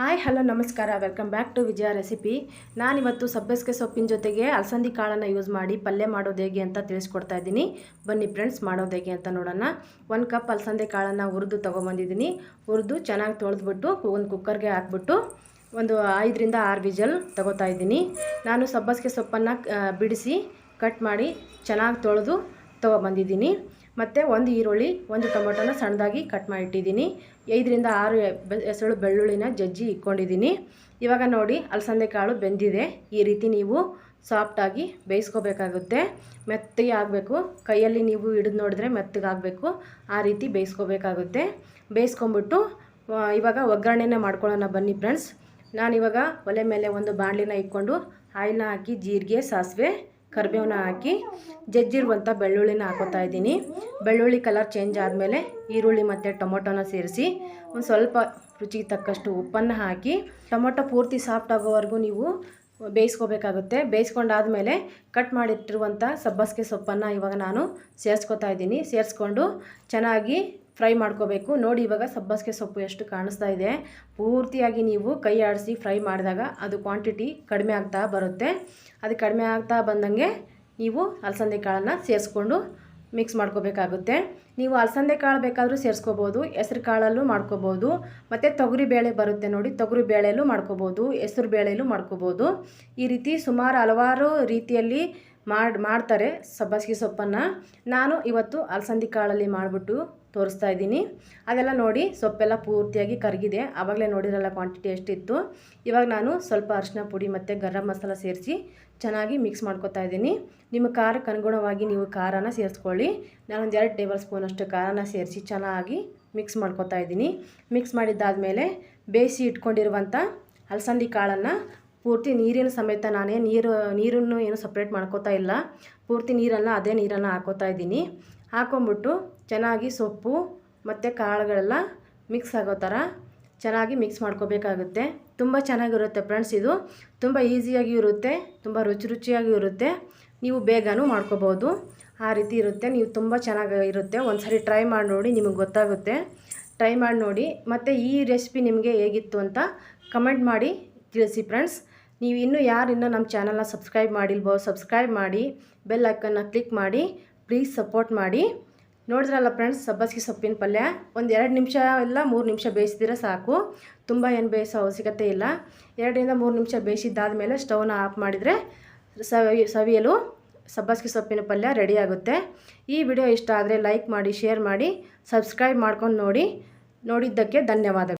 Hi, hello, ನಮಸ್ಕಾರ. Welcome back to Vijaya recipe ನಾನಿವತ್ತು ಸಬ್ಬಸಿಗೆ ಸೊಪ್ಪಿನ ಜೊತೆಗೆ ಅಲಸಂದಿ ಕಾಳನ್ನು ಯೂಸ್ ಮಾಡಿ ಪಲ್ಯ ಮಾಡೋದು ಹೇಗೆ ಅಂತ ತಿಳಿಸ್ಕೊಡ್ತಾ ಇದ್ದೀನಿ. ಬನ್ನಿ ಫ್ರೆಂಡ್ಸ್ ಮಾಡೋದು ಹೇಗೆ ಅಂತ ನೋಡೋಣ. ಒಂದು ಕಪ್ ಅಲಸಂದೆ ಕಾಳನ್ನು ಹುರಿದು ತೊಗೊಬಂದಿದ್ದೀನಿ. ಹುರಿದು ಚೆನ್ನಾಗಿ ತೊಳೆದ್ಬಿಟ್ಟು ಒಂದು ಕುಕ್ಕರ್ಗೆ ಹಾಕ್ಬಿಟ್ಟು ಒಂದು ಐದರಿಂದ ಆರು ವಿಜಲ್ ತೊಗೋತಾ ಇದ್ದೀನಿ. ನಾನು ಸಬ್ಬಸಿಗೆ ಸೊಪ್ಪನ್ನು ಬಿಡಿಸಿ ಕಟ್ ಮಾಡಿ ಚೆನ್ನಾಗಿ ತೊಳೆದು ತೊಗೊಬಂದಿದ್ದೀನಿ. ಮತ್ತು ಒಂದು ಈರುಳ್ಳಿ, ಒಂದು ಟೊಮೊಟೊನ ಸಣ್ಣದಾಗಿ ಕಟ್ ಮಾಡಿಟ್ಟಿದ್ದೀನಿ. ಐದರಿಂದ ಆರು ಹೆಸರು ಬೆಳ್ಳುಳ್ಳಿನ ಜಜ್ಜಿ ಇಟ್ಕೊಂಡಿದ್ದೀನಿ. ಇವಾಗ ನೋಡಿ ಅಲಸಂದೆ ಕಾಳು ಬೆಂದಿದೆ. ಈ ರೀತಿ ನೀವು ಸಾಫ್ಟಾಗಿ ಬೇಯಿಸ್ಕೋಬೇಕಾಗುತ್ತೆ. ಮೆತ್ತಗೆ ಆಗಬೇಕು ಕೈಯಲ್ಲಿ ನೀವು ಹಿಡಿದು ನೋಡಿದ್ರೆ ಮೆತ್ತಗಾಗಬೇಕು. ಆ ರೀತಿ ಬೇಯಿಸ್ಕೋಬೇಕಾಗುತ್ತೆ. ಬೇಯಿಸ್ಕೊಂಬಿಟ್ಟು ಇವಾಗ ಒಗ್ಗರಣೆನ ಮಾಡ್ಕೊಳ್ಳೋಣ ಬನ್ನಿ ಫ್ರೆಂಡ್ಸ್ ನಾನಿವಾಗ ಒಲೆ ಮೇಲೆ ಒಂದು ಬಾಣಲಿನ ಇಟ್ಕೊಂಡು ಆಯಿಲ್ನ ಹಾಕಿ ಜೀರಿಗೆ, ಸಾಸಿವೆ ಕರಿಬೇವನ್ನ ಹಾಕಿ ಜಜ್ಜಿರುವಂಥ ಬೆಳ್ಳುಳ್ಳಿನ ಹಾಕೋತಾ ಇದ್ದೀನಿ. ಬೆಳ್ಳುಳ್ಳಿ ಕಲರ್ ಚೇಂಜ್ ಆದಮೇಲೆ ಈರುಳ್ಳಿ ಮತ್ತು ಟೊಮೊಟೊನ ಸೇರಿಸಿ ಒಂದು ಸ್ವಲ್ಪ ರುಚಿಗೆ ತಕ್ಕಷ್ಟು ಉಪ್ಪನ್ನು ಹಾಕಿ ಟೊಮೊಟೊ ಪೂರ್ತಿ ಸಾಫ್ಟ್ ಆಗೋವರೆಗೂ ನೀವು ಬೇಯಿಸ್ಕೋಬೇಕಾಗುತ್ತೆ. ಬೇಯಿಸ್ಕೊಂಡಾದಮೇಲೆ ಕಟ್ ಮಾಡಿಟ್ಟಿರುವಂಥ ಸಬ್ಬಸಿಗೆ ಸೊಪ್ಪನ್ನು ಇವಾಗ ನಾನು ಸೇರಿಸ್ಕೊತಾ ಇದ್ದೀನಿ. ಸೇರಿಸ್ಕೊಂಡು ಚೆನ್ನಾಗಿ ಫ್ರೈ ಮಾಡ್ಕೋಬೇಕು. ನೋಡಿ ಇವಾಗ ಸಬ್ಬಸಿಗೆ ಸೊಪ್ಪು ಎಷ್ಟು ಕಾಣಿಸ್ತಾ ಇದೆ. ಪೂರ್ತಿಯಾಗಿ ನೀವು ಕೈ ಆಡಿಸಿ ಫ್ರೈ ಮಾಡಿದಾಗ ಅದು ಕ್ವಾಂಟಿಟಿ ಕಡಿಮೆ ಆಗ್ತಾ ಬರುತ್ತೆ. ಅದು ಕಡಿಮೆ ಆಗ್ತಾ ಬಂದಂಗೆ ನೀವು ಅಲಸಂದೆ ಕಾಳನ್ನು ಸೇರಿಸ್ಕೊಂಡು ಮಿಕ್ಸ್ ಮಾಡ್ಕೋಬೇಕಾಗುತ್ತೆ. ನೀವು ಅಲಸಂದೆ ಕಾಳು ಬೇಕಾದರೂ ಸೇರಿಸ್ಕೋಬೋದು, ಹೆಸ್ರು ಕಾಳಲ್ಲೂ ಮಾಡ್ಕೋಬೋದು, ಮತ್ತು ತೊಗರಿ ಬೇಳೆ ಬರುತ್ತೆ ನೋಡಿ, ತೊಗರಿ ಬೇಳೆಯಲ್ಲೂ ಮಾಡ್ಕೋಬೋದು, ಹೆಸರು ಬೇಳೆಯಲ್ಲೂ ಮಾಡ್ಕೋಬೋದು. ಈ ರೀತಿ ಸುಮಾರು ಹಲವಾರು ರೀತಿಯಲ್ಲಿ ಮಾಡಿ, ಮಾಡ್ತಾರೆ ಸಬ್ಬಸಿಗೆ ಸೊಪ್ಪನ್ನು. ನಾನು ಇವತ್ತು ಅಲಸಂದಿ ಕಾಳಲ್ಲಿ ಮಾಡಿಬಿಟ್ಟು ತೋರಿಸ್ತಾ ಇದ್ದೀನಿ. ಅದೆಲ್ಲ ನೋಡಿ ಸೊಪ್ಪೆಲ್ಲ ಪೂರ್ತಿಯಾಗಿ ಕರಗಿದೆ. ಆವಾಗಲೇ ನೋಡಿರಲ್ಲ ಕ್ವಾಂಟಿಟಿ ಎಷ್ಟಿತ್ತು. ಇವಾಗ ನಾನು ಸ್ವಲ್ಪ ಅರಿಶಿನ ಪುಡಿ ಮತ್ತು ಗರಂ ಮಸಾಲ ಸೇರಿಸಿ ಚೆನ್ನಾಗಿ ಮಿಕ್ಸ್ ಮಾಡ್ಕೊತಾ ಇದ್ದೀನಿ. ನಿಮ್ಮ ಖಾರಕ್ಕೆ ಅನುಗುಣವಾಗಿ ನೀವು ಖಾರನ ಸೇರಿಸ್ಕೊಳ್ಳಿ. ನಾನೊಂದು ಎರಡು ಟೇಬಲ್ ಸ್ಪೂನಷ್ಟು ಖಾರನ ಸೇರಿಸಿ ಚೆನ್ನಾಗಿ ಮಿಕ್ಸ್ ಮಾಡ್ಕೊತಾ ಇದ್ದೀನಿ. ಮಿಕ್ಸ್ ಮಾಡಿದ್ದಾದಮೇಲೆ ಬೇಯಿಸಿ ಇಟ್ಕೊಂಡಿರುವಂಥ ಅಲಸಂದಿ ಕಾಳನ್ನು ಪೂರ್ತಿ ನೀರಿನ ಸಮೇತ ನಾನೇ ನೀರು, ನೀರನ್ನು ಏನು ಸಪ್ರೇಟ್ ಮಾಡ್ಕೋತಾ ಇಲ್ಲ. ಪೂರ್ತಿ ನೀರನ್ನು ಅದೇ ನೀರನ್ನು ಹಾಕೋತಾ ಇದ್ದೀನಿ. ಹಾಕೊಂಬಿಟ್ಟು ಚೆನ್ನಾಗಿ ಸೊಪ್ಪು ಮತ್ತು ಕಾಳುಗಳೆಲ್ಲ ಮಿಕ್ಸ್ ಆಗೋ ಥರ ಚೆನ್ನಾಗಿ ಮಿಕ್ಸ್ ಮಾಡ್ಕೋಬೇಕಾಗುತ್ತೆ. ತುಂಬ ಚೆನ್ನಾಗಿರುತ್ತೆ ಫ್ರೆಂಡ್ಸ್ ಇದು. ತುಂಬ ಈಸಿಯಾಗಿ ಇರುತ್ತೆ, ತುಂಬ ರುಚಿ ರುಚಿಯಾಗಿ ಇರುತ್ತೆ. ನೀವು ಬೇಗನೂ ಮಾಡ್ಕೋಬೋದು. ಆ ರೀತಿ ಇರುತ್ತೆ. ನೀವು ತುಂಬ ಚೆನ್ನಾಗಿ ಇರುತ್ತೆ. ಒಂದು ಸರಿ ಟ್ರೈ ಮಾಡಿ ನೋಡಿ ನಿಮಗೆ ಗೊತ್ತಾಗುತ್ತೆ. ಟ್ರೈ ಮಾಡಿ ನೋಡಿ. ಮತ್ತು ಈ ರೆಸಿಪಿ ನಿಮಗೆ ಹೇಗಿತ್ತು ಅಂತ ಕಮೆಂಟ್ ಮಾಡಿ ತಿಳಿಸಿ ಫ್ರೆಂಡ್ಸ್ ನೀವು ಇನ್ನೂ ಯಾರು ಇನ್ನೂ ನಮ್ಮ ಚಾನಲ್ನ ಸಬ್ಸ್ಕ್ರೈಬ್ ಮಾಡಿಲ್ವೋ ಸಬ್ಸ್ಕ್ರೈಬ್ ಮಾಡಿ, ಬೆಲ್ ಐಕನ್ನ ಕ್ಲಿಕ್ ಮಾಡಿ, ಪ್ಲೀಸ್ ಸಪೋರ್ಟ್ ಮಾಡಿ. ನೋಡಿದ್ರಲ್ಲ ಫ್ರೆಂಡ್ಸ್, ಸಬ್ಬಸಿಗೆ ಸೊಪ್ಪಿನ ಪಲ್ಯ. ಒಂದು ಎರಡು ನಿಮಿಷ ಇಲ್ಲ, ಮೂರು ನಿಮಿಷ ಬೇಯಿಸಿದ್ರೆ ಸಾಕು. ತುಂಬ ಏನು ಬೇಯಿಸೋ ಅವಶ್ಯಕತೆ ಇಲ್ಲ. ಎರಡರಿಂದ ಮೂರು ನಿಮಿಷ ಬೇಯಿಸಿದ್ದಾದ ಮೇಲೆ ಸ್ಟವ್ನ ಆಫ್ ಮಾಡಿದರೆ ಸವಿ, ಸವಿಯಲು ಸಬ್ಬಸಿಗೆ ಸೊಪ್ಪಿನ ಪಲ್ಯ ರೆಡಿ ಆಗುತ್ತೆ. ಈ ವಿಡಿಯೋ ಇಷ್ಟ ಆದರೆ ಲೈಕ್ ಮಾಡಿ, ಶೇರ್ ಮಾಡಿ, ಸಬ್ಸ್ಕ್ರೈಬ್ ಮಾಡ್ಕೊಂಡು ನೋಡಿ. ನೋಡಿದ್ದಕ್ಕೆ ಧನ್ಯವಾದಗಳು.